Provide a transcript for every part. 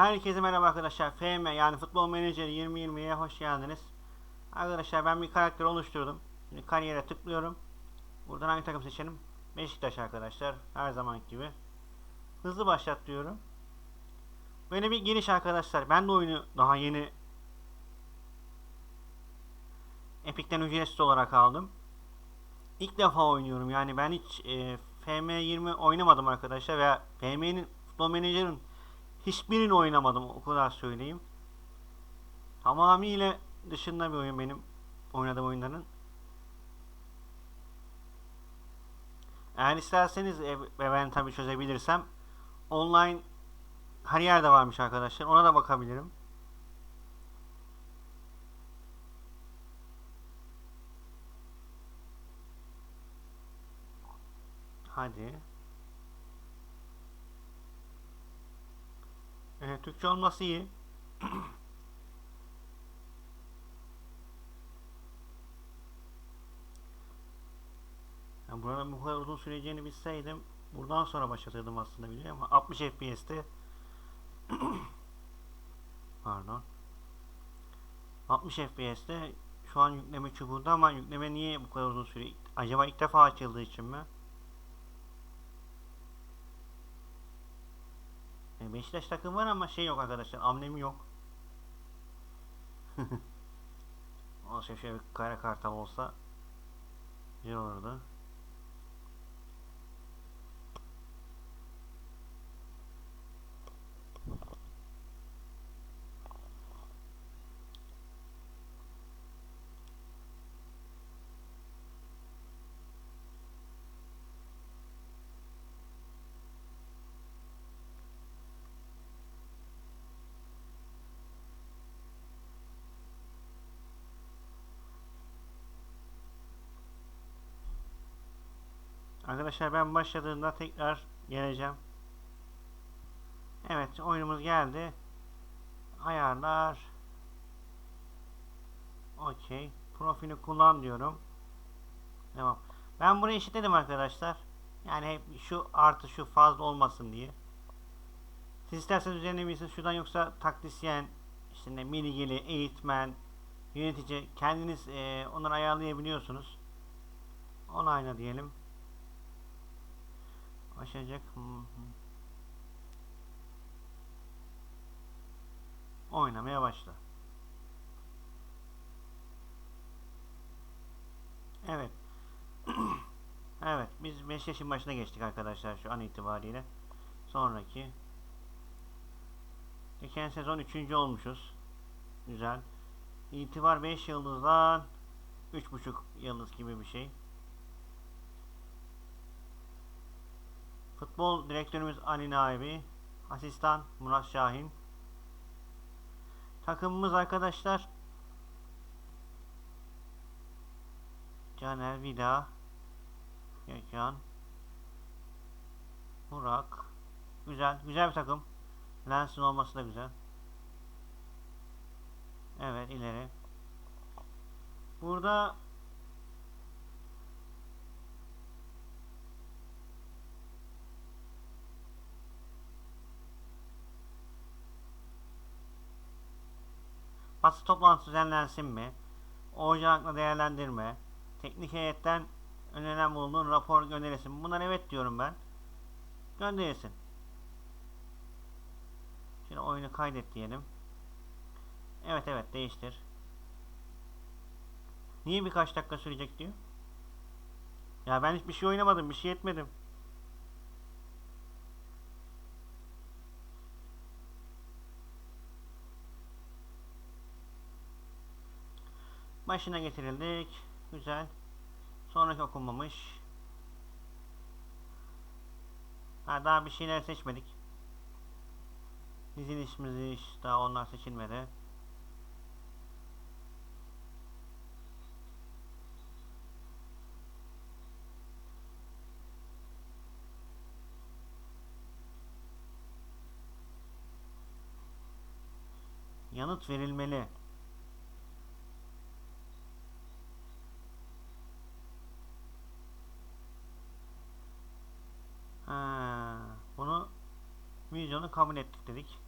Herkese merhaba arkadaşlar. FM yani Futbol Manager 2020'ye hoş geldiniz. Arkadaşlar ben bir karakter oluşturdum. Şimdi kariyere tıklıyorum. Buradan hangi takım seçelim? Beşiktaş arkadaşlar. Her zaman gibi. Hızlı başlat diyorum. Böyle bir giriş arkadaşlar. Ben de oyunu daha yeni Epic'ten ücretsiz olarak aldım. İlk defa oynuyorum. Yani ben hiç e, FM20 oynamadım arkadaşlar veya FM'nin Futbol Manager'ın hiçbirini oynamadım o kadar söyleyeyim. Tamamıyla dışında bir oyun benim oynadığım oyunların. Eğer isterseniz ve ben tabii çözebilirsem online her yerde varmış arkadaşlar. Ona da bakabilirim. Hadi. Evet, Türkçe olması iyi. Yani buranın bu kadar uzun süreceğini bilseydim buradan sonra başlatırdım aslında biliyor ama 60 FPS'te pardon 60 FPS'te şu an yükleme çubuğunda ama yükleme niye bu kadar uzun sürüyor? Acaba ilk defa açıldığı için mi? Beşiktaş takım var ama şey yok arkadaşlar. Amblemi yok. Olsa şöyle bir kare kartal olsa güzel olurdu. Arkadaşlar ben başladığımda tekrar geleceğim. Evet oyunumuz geldi. Ayarlar. Okey. Profili kullan diyorum. Devam. Ben burayı eşitledim arkadaşlar. Yani hep şu artı şu fazla olmasın diye. Siz isterseniz düzenleyebilirsiniz. Şuradan yoksa taktisyen, işte ne bilgili, eğitmen, yönetici kendiniz e, onları ayarlayabiliyorsunuz. Onayla diyelim. Başlayacak. Hı hı. Oynamaya başla. Evet. evet. Biz 5 yaşın başına geçtik arkadaşlar şu an itibariyle. Sonraki. Geçen sezon 3. olmuşuz. Güzel. İtibar 5 yıldızdan 3.5 yıldız gibi bir şey. Futbol direktörümüz Ali Naibi. Asistan Murat Şahin. Takımımız arkadaşlar Caner Vida Gökhan Burak Güzel, güzel bir takım. Lens'in olması da güzel. Evet, ileri. Burada Basın toplantısı düzenlensin mi? Ocakla değerlendirme. Teknik heyetten önerilen bulunduğun rapor gönderilsin. Bunlar evet diyorum ben. Gönderilsin. Şimdi oyunu kaydet diyelim. Evet evet değiştir. Niye birkaç dakika sürecek diyor? Ya ben hiçbir şey oynamadım. Bir şey etmedim. Başına getirildik. Güzel. Sonraki okunmamış. Ha, daha bir şeyler seçmedik. Dizilişimiz iş daha onlar seçilmedi. Yanıt verilmeli. Ha, bunu kabul ettik dedik.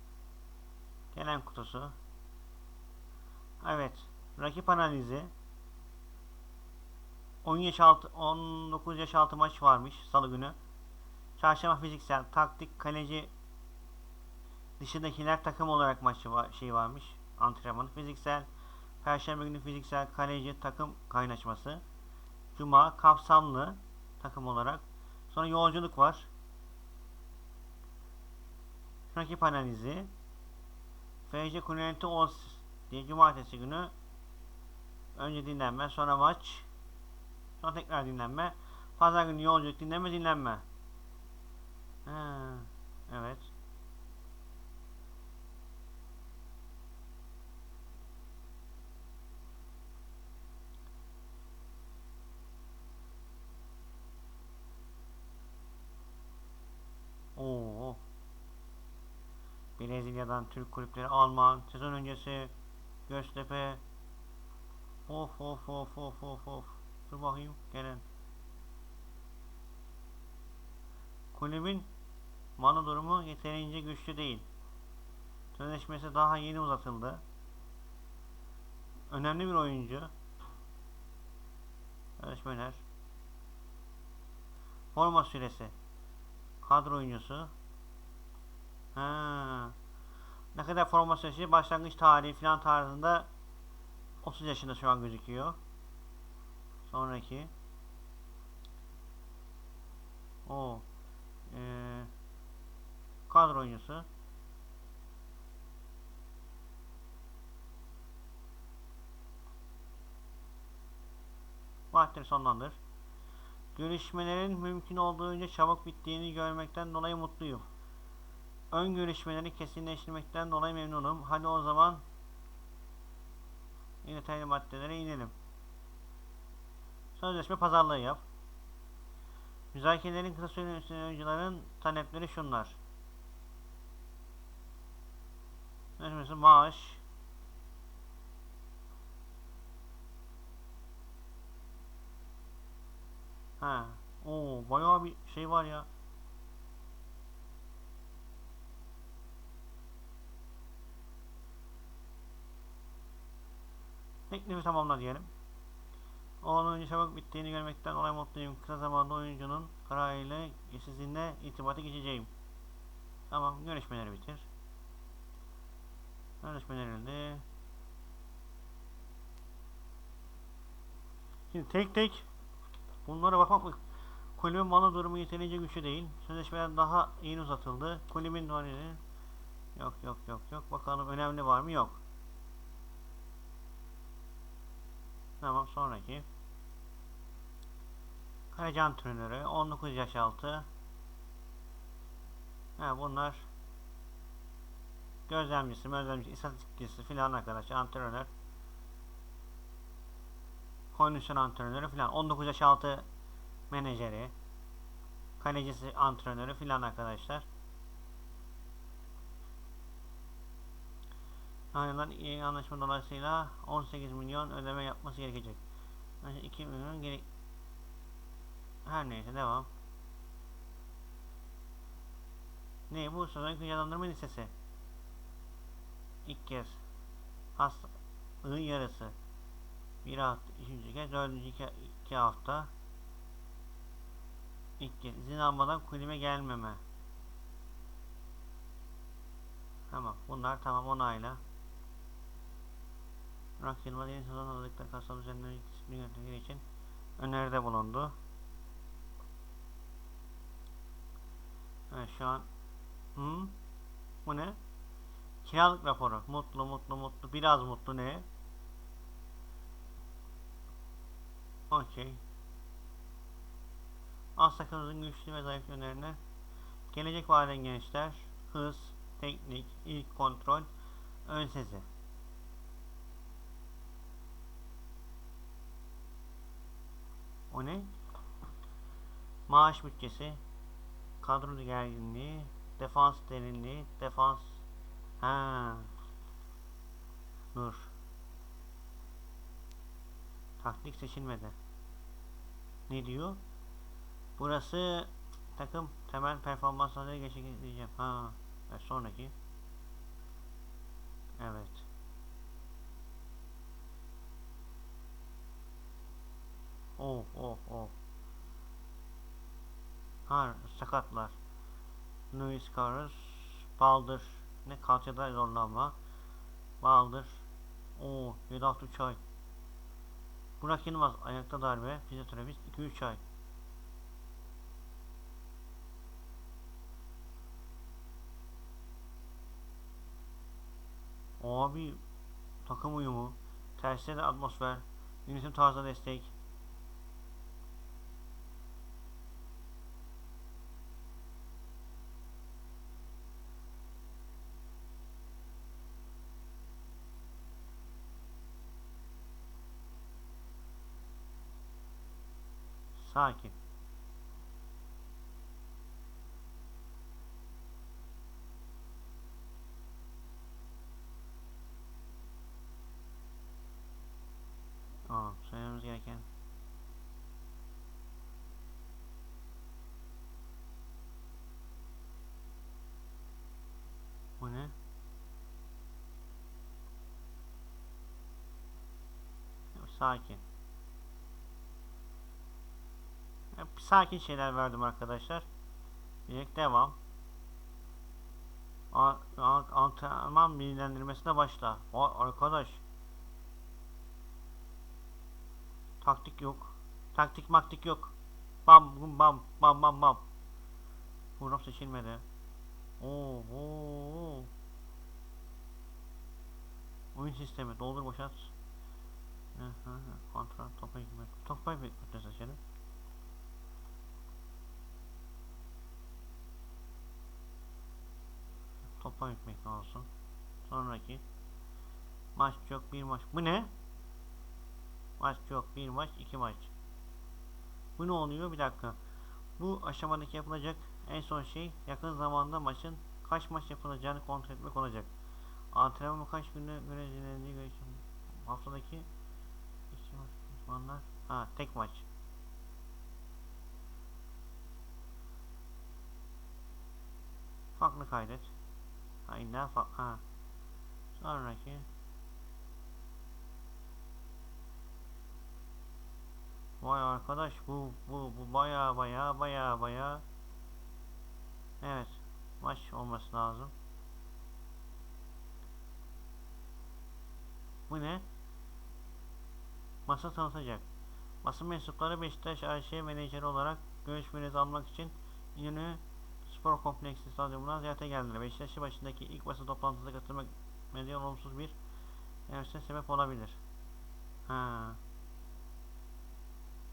Gelen kutusu. Evet. Rakip analizi. 10 yaş altı, 19 yaş altı maç varmış salı günü. Çarşamba fiziksel, taktik, kaleci dışındakiler takım olarak maçı var, şey varmış. Antrenmanı fiziksel. Perşembe günü fiziksel, kaleci, takım kaynaşması. Cuma kapsamlı takım olarak. Sonra yolculuk var. Rakip analizi. FC Kunenti Ols diye cumartesi günü önce dinlenme, sonra maç, sonra tekrar dinlenme. Pazar günü yolculuk, dinlenme, dinlenme. Ha, evet. Oo. Brezilya'dan Türk kulüpleri Alman sezon öncesi Göztepe Of of of of of of Dur bakayım gelen Kulübün malı durumu yeterince güçlü değil. Sözleşmesi daha yeni uzatıldı. Önemli bir oyuncu. Sözleşmeler. Forma süresi. Kadro oyuncusu. Ha. Ne kadar forma süresi başlangıç tarihi falan tarzında 30 yaşında şu an gözüküyor. Sonraki. O. Ee, kadro oyuncusu. Vaatleri sonlandır. Görüşmelerin mümkün olduğunca çabuk bittiğini görmekten dolayı mutluyum. Ön görüşmeleri kesinleştirmekten dolayı memnunum. Hadi o zaman detaylı maddelere inelim. Sözleşme pazarlığı yap. Müzakerelerin kısa süreli oyuncuların talepleri şunlar. Sözleşmesi maaş. Ha. Oo, bayağı bir şey var ya. Teklifi tamamla diyelim. Onun önce çabuk bittiğini görmekten olay mutluyum. Kısa zamanda oyuncunun kararıyla sizinle irtibata geçeceğim. Tamam, görüşmeleri bitir. Görüşmelerinde Şimdi tek tek bunlara bakmak? Kulübün malı durumu yeterince güçlü değil. Sözleşmeler daha yeni uzatıldı. Kulübün duvarı yok yok yok yok. Bakalım önemli var mı? Yok. Tamam sonraki. Kaleci antrenörü 19 yaş altı. Ha bunlar gözlemcisi, gözlemcisi, istatistikçisi filan arkadaşlar antrenör. Kondisyon antrenörü filan 19 yaş altı menajeri. Kalecisi antrenörü filan arkadaşlar. Ayrılan iyi anlaşma dolayısıyla 18 milyon ödeme yapması gerekecek. Yani 2 milyon gerek... Her neyse devam. Ne bu sezon fiyatlandırma listesi? İlk kez hasta ığın yarısı. Bir hafta, üçüncü kez, dördüncü iki, iki hafta. İlk kez izin almadan kulübe gelmeme. Tamam bunlar tamam onayla. Burak Yılmaz yeni sezon hazırlıkta kasal düzenleri disiplin yönetmeleri için öneride bulundu. Evet şu an Hı? Bu ne? Kiralık raporu. Mutlu mutlu mutlu. Biraz mutlu ne? Okey. Astakımızın güçlü ve zayıf yönlerine gelecek vaden gençler hız, teknik, ilk kontrol, ön sezi. O ne? Maaş bütçesi, kadro gerginliği, defans derinliği, defans ha. Dur. Taktik seçilmedi. Ne diyor? Burası takım temel performansları gerçekleştireceğim. Ha. Evet, sonraki. Evet. Oh oh oh. Ha sakatlar. Luis Carlos. Baldır. Ne kalçada zorlanma. Baldır. Oo 7 hafta 3 ay. Burak Yılmaz ayakta darbe. Fizyoterapist 2-3 ay. Abi takım uyumu, tersine de atmosfer, yönetim tarzına destek. Sakin. Tamam, söylememiz gereken Bu ne? Sakin. Hep sakin şeyler verdim arkadaşlar. Direkt devam. Antrenman bilgilendirmesine başla. O arkadaş. Taktik yok. Taktik maktik yok. Bam bum bam bam bam bam. Program seçilmedi. Oo, oo. Oyun sistemi doldur boşalt. Kontrol topa gitmek. Topa gitmek seçelim. Topa gitmek olsun. Sonraki maç yok bir maç. Bu ne? Maç yok bir maç iki maç. Bu ne oluyor? Bir dakika. Bu aşamadaki yapılacak en son şey yakın zamanda maçın kaç maç yapılacağını kontrol etmek olacak. Antrenman kaç günde göre dinlendiği göre haftadaki iki maç uzmanlar ha tek maç. Farklı kaydet. Aynen farklı. Ha. Sonraki Vay arkadaş bu bu bu baya baya baya baya Evet maç olması lazım. Bu ne? Masa tanıtacak. Basın mensupları Beşiktaş AŞ menajeri olarak görüşmenizi almak için İnönü Spor Kompleksi stadyumuna ziyarete geldiler. Beşiktaş'ı başındaki ilk basın toplantısına katılmak medya olumsuz bir enerjisine sebep olabilir. Ha.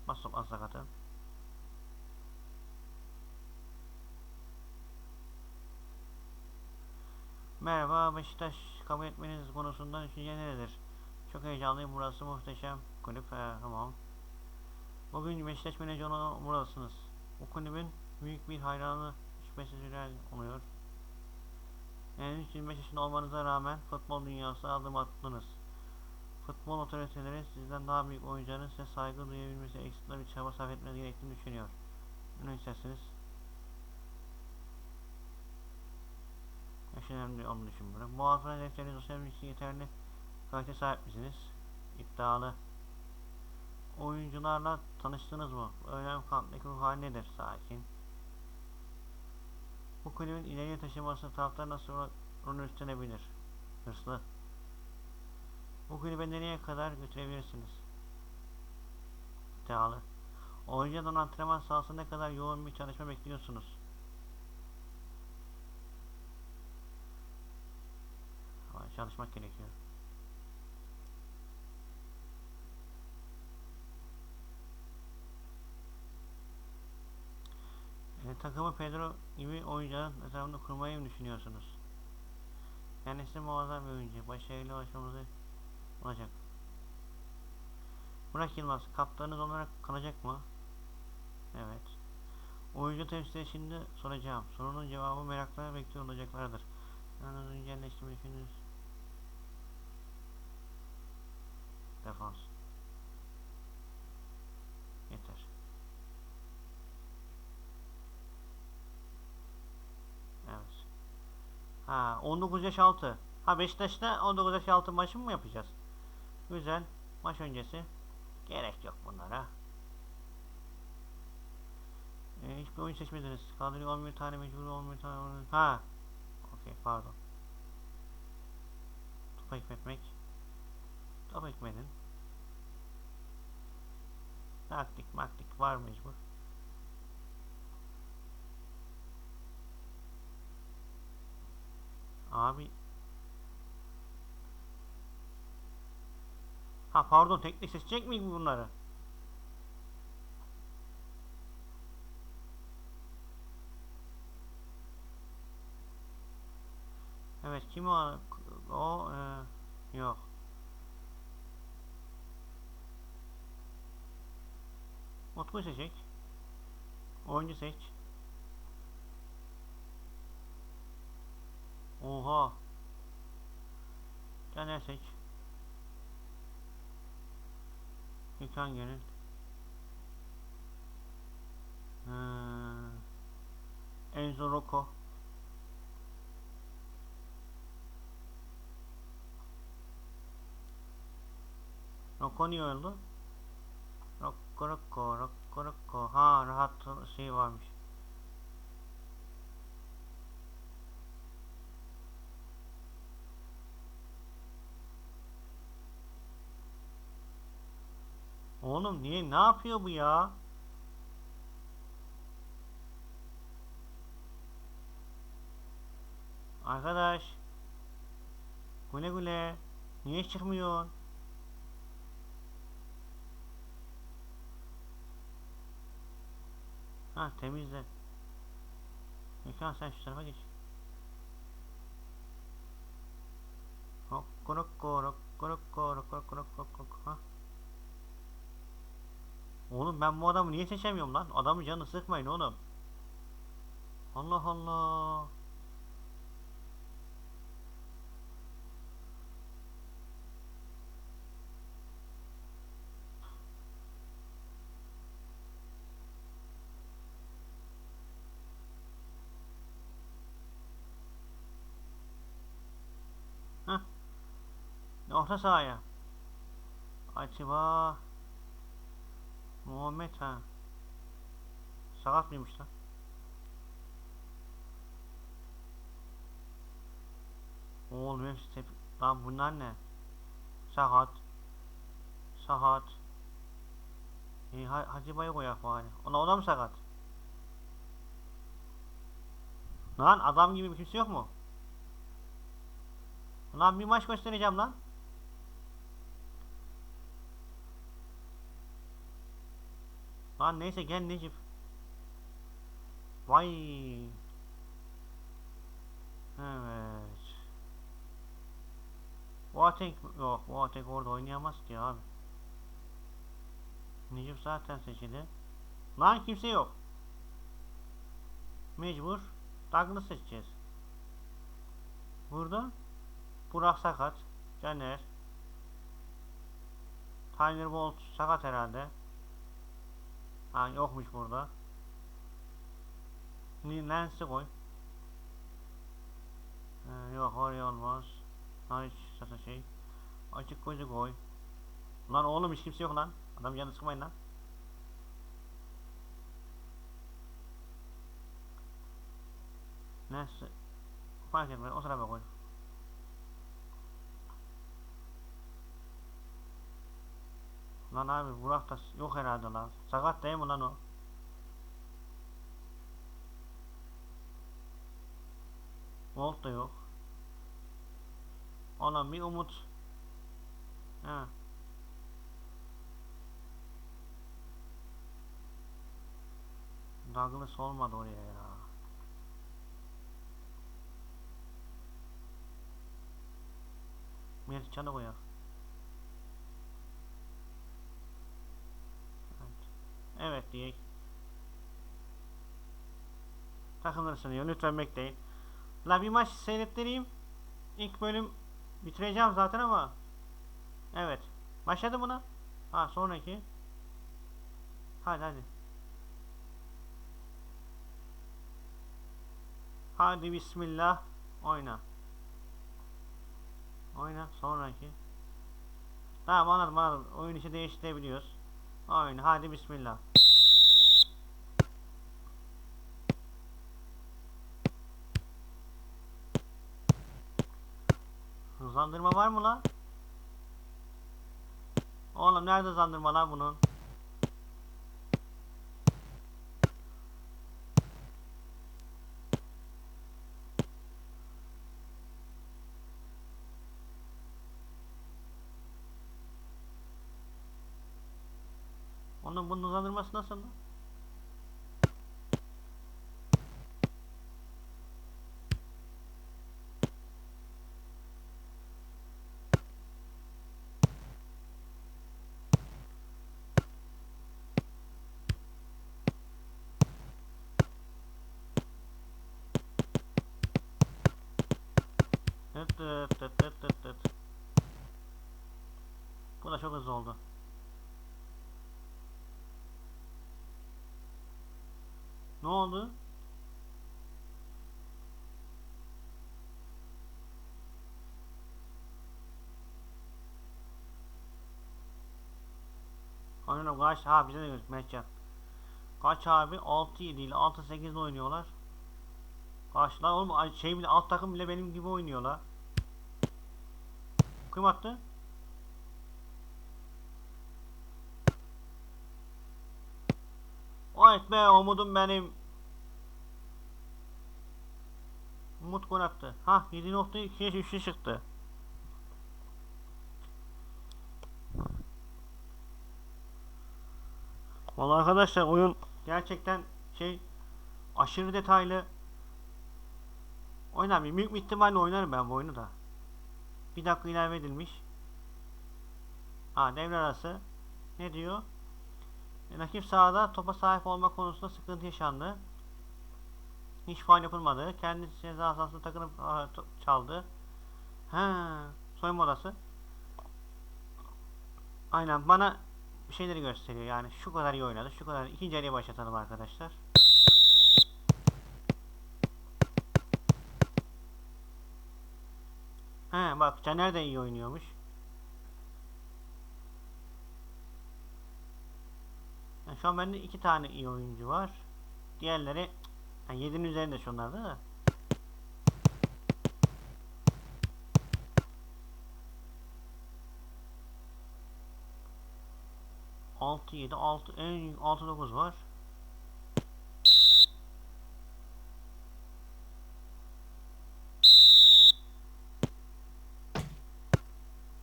Basın toplantısına katılın. Merhaba Beşiktaş kabul etmeniz konusunda düşünce nedir? Çok heyecanlıyım burası muhteşem kulüp he, tamam. Bugün Beşiktaş menajeri buradasınız. Bu kulübün büyük bir hayranı şüphesiz Hürel oluyor. Yani 25 yaşında olmanıza rağmen futbol dünyasına adım attınız. Futbol otoriteleri sizden daha büyük oyuncuların size saygı duyabilmesi ekstra bir çaba sarf etmeniz gerektiğini düşünüyor. Ne isterseniz Yaş önemli onu düşünmüyorum. Muhafızan hedefleriniz sosyal için yeterli kalite sahip misiniz? İddialı. Oyuncularla tanıştınız mı? Önemli kamptaki ruh hali nedir? Sakin. Bu kulübün ileriye taşıması taraftar nasıl rolü üstlenebilir? Hırslı. Bu kulübe nereye kadar götürebilirsiniz? İddialı. Oyuncudan antrenman sahasında ne kadar yoğun bir çalışma bekliyorsunuz? çalışmak gerekiyor. Takımı Pedro gibi oyuncuların etrafında kurmayı mı düşünüyorsunuz? Kendisi muazzam bir oyuncu. Başarılı ulaşmamızı olacak. Burak Yılmaz kaptanınız olarak kalacak mı? Evet. Oyuncu temsil şimdi soracağım. Sorunun cevabı merakla bekliyor olacaklardır. Yalnız güncelleştirme düşünürüz. Defans. Yeter. Evet. Ha 19 yaş altı. Ha Beşiktaş'ta 19 yaş altı maçı mı yapacağız? Güzel. Maç öncesi. Gerek yok bunlara. E, hiçbir oyun seçmediniz. Kadroyu 11 tane mecbur 11 tane. oyun- Ha. Okey pardon. Top ekmetmek. Top ekmedin. Taktik maktik var mecbur. Abi. Ha pardon teknik seçecek miyim bunları? Evet kim o? O e, yok. Utku seçecek. Oyuncu seç. Oha. Caner seç. Gökhan Gönül. Hmm. Enzo Rocco. Rocco niye öldü? Rocco Rocco Rocco Rocco. Ha rahat şey varmış. Oğlum niye ne yapıyor bu ya? Arkadaş. Güle güle. Niye çıkmıyor? Ha temizle. Gökhan sen şu tarafa geç. Rokko rokko rokko rokko rokko rokko rokko rokko ha. Oğlum ben bu adamı niye seçemiyorum lan? Adamın canını sıkmayın oğlum. Allah Allah. Heh. Orta sahaya. Acaba Muhammed ha. Sakat mıymış lan? Oğlum hepsi tep... Lan bunlar ne? Sakat. Sakat. İyi ha Hacı Bay'ı koyak bari. Ona o da mı sakat? Lan adam gibi bir kimse yok mu? Lan bir maç göstereceğim lan. Lan neyse gel Necip. Vay. Evet. Boateng yok. Boateng orada oynayamaz ki abi. Necip zaten seçildi. Lan kimse yok. Mecbur. Douglas seçeceğiz. Burada Burak sakat. Caner. Tyler Bolt sakat herhalde. Ha yokmuş burada. Lens'i koy. Ee, yok oraya olmaz. Ha hiç sasa şey. Açık gözü koy. Lan oğlum hiç kimse yok lan. Adam canı sıkmayın lan. Neyse. Fark etmez. O tarafa koy. Lan abi Burak da yok herhalde lan. Sakat değil mi lan o? Volt da yok. Ona bir umut. Ha. Douglas olmadı oraya ya. Melihcan'ı koyak. Evet diyek. Takımları sanıyor. Lütfen bekleyin. La bir maç seyrettireyim. İlk bölüm bitireceğim zaten ama. Evet. Başladı lan? Ha sonraki. Hadi hadi. Hadi bismillah. Oyna. Oyna sonraki. Tamam anladım anladım. Oyun içi değiştirebiliyoruz. Oyna hadi bismillah. Hızlandırma var mı lan? Oğlum nerede hızlandırma lan bunun? Onun bunun hızlandırması nasıl lan? Tıt tıt tıt tıt tıt. Bu da çok hızlı oldu. Ne oldu? Oyunun kaç ha bize de gözükmeyecek. Kaç abi? 6 7 ile 6 8 ile oynuyorlar. Kaç lan oğlum şey bile alt takım bile benim gibi oynuyorlar. Kim attı? Be umudum benim. Umut gol attı. Ha 7.2'ye üçlü çıktı. Vallahi arkadaşlar oyun gerçekten şey aşırı detaylı. Oynar mıyım? Büyük ihtimalle oynarım ben bu oyunu da. Bir dakika ilave edilmiş. Ha devre arası. Ne diyor? Rakip sahada topa sahip olma konusunda sıkıntı yaşandı. Hiç faal yapılmadı. Kendi ceza sahasında takılıp aa, to- çaldı. Ha, soyunma odası. Aynen bana şeyleri gösteriyor yani şu kadar iyi oynadı şu kadar ikinci yarıya başlatalım arkadaşlar. He bak Caner de iyi oynuyormuş. Şu an bende iki tane iyi oyuncu var. Diğerleri yani 7'nin üzerinde şunlarda da. Altı yedi altı en altı dokuz var.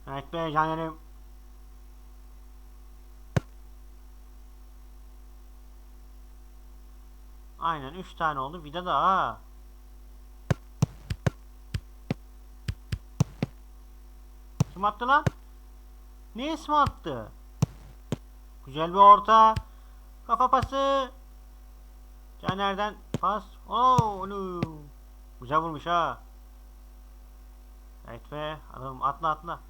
Evet be Caner'im. Aynen 3 tane oldu. Vida da ha. Kim attı lan? Ne ismi attı? Güzel bir orta. Kafa pası. Caner'den pas. Oo, onu. Güzel vurmuş ha. Evet be. Adam atla atla.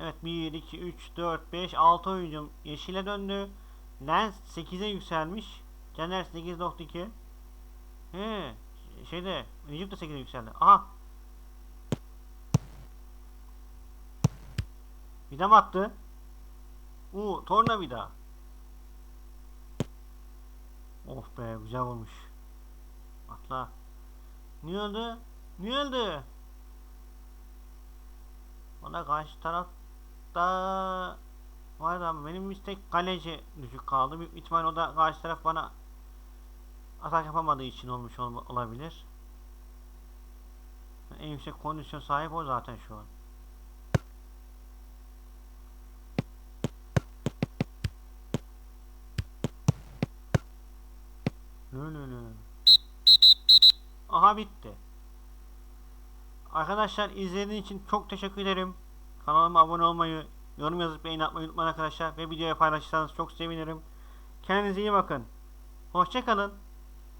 Evet 1, 2, 3, 4, 5, 6 oyuncum yeşile döndü. Lens 8'e yükselmiş. Caner 8.2. He, şeyde Necip de 8'e yükseldi. Aha. Vida mı attı? Uuu torna vida. Of be güzel olmuş. Atla. Ne oldu? Ne oldu? Bana karşı tarafta vardı ama benim istek kaleci düşük kaldı. Büyük ihtimal o da karşı taraf bana atak yapamadığı için olmuş ol- olabilir. En yüksek kondisyon sahip o zaten şu an. Lö. Aha bitti. Arkadaşlar izlediğiniz için çok teşekkür ederim. Kanalıma abone olmayı, yorum yazıp beğeni atmayı unutmayın arkadaşlar. Ve videoya paylaşırsanız çok sevinirim. Kendinize iyi bakın. Hoşçakalın.